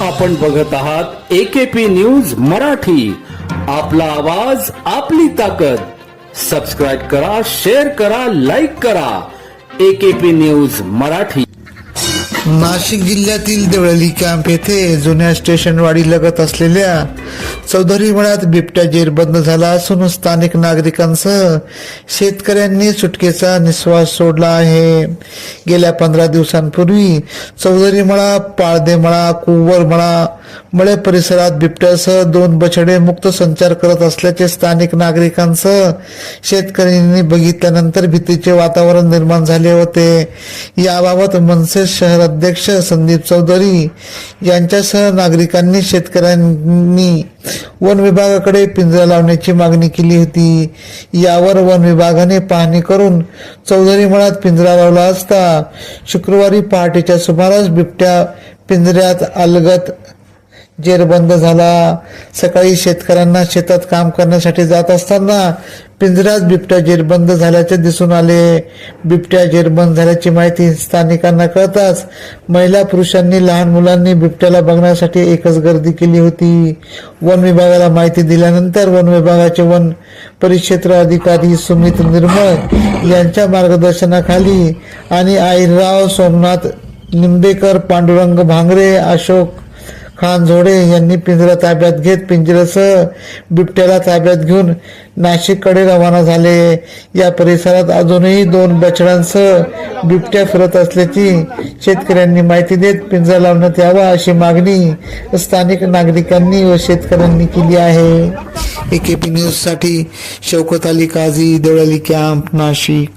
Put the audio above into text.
आपण बघत आहात एकेपी न्यूज मराठी. आपला आवाज आपली ताकद. सबस्क्राईब करा शेअर करा लाईक करा. AKP news Marathi. नाशिक जिल्ह्यातील देवळली कॅम्प येथे जुन्या स्टेशनवाडी लगत असलेल्या चौधरी मळ्यात बिबट्या जेरबंद झाला असून स्थानिक नागरिकांसह शेतकऱ्यांनी सुटकेचा निश्वास सोडला आहे. गेल्या पंधरा दिवसांपूर्वी चौधरी मळा पाळदे मळा कुवर मळा मळे परिसरात बिबट्यासह दोन बछडे मुक्त संचार करत असल्याचे स्थानिक नागरिकांसह शेतकऱ्यांनी बघितल्यानंतर भीतीचे वातावरण निर्माण झाले होते. याबाबत मनसे शहर अध्यक्ष संदीप चौधरी यांच्यासह नागरिकांनी शेतकऱ्यांनी वन विभागाकडे पिंजरा लावण्याची मागणी केली होती. यावर वन विभागाने पाहणी करून चौधरी मळात पिंजरा लावला असता शुक्रवारी पहाटेच्या सुमारास बिबट्या पिंजऱ्यात अलगत जेरबंद झाला. सकाळी शेतकऱ्यांना शेतात काम करण्यासाठी जात असताना पिंजऱ्यात बिबट्या जेरबंद झाल्याचे दिसून आले. बिबट्या जेरबंद झाल्याची माहिती स्थानिकांना कळताच महिला पुरुषांनी लहान मुलांनी बिबट्याला बघण्यासाठी एकच गर्दी केली होती. वन विभागाला माहिती दिल्यानंतर वन विभागाचे वन परिक्षेत्र अधिकारी सुमित निर्मळ यांच्या मार्गदर्शनाखाली आणि आईराव सोमनाथ निंबेकर पांडुरंग भांगरे अशोक खान झोडे यांनी पिंजरा ताब्यात घेत पिंजऱ्यासह बिबट्याला ताब्यात घेऊन नाशिककडे रवाना झाले. या परिसरात अजूनही दोन बछड्यांसह बिबट्या फिरत असल्याची शेतकऱ्यांनी माहिती देत पिंजरा लावण्यात यावा अशी मागणी स्थानिक नागरिकांनी व शेतकऱ्यांनी केली आहे. एकेपी न्यूज न्यूजसाठी शौकत अली काझी देवळाली कॅम्प नाशिक.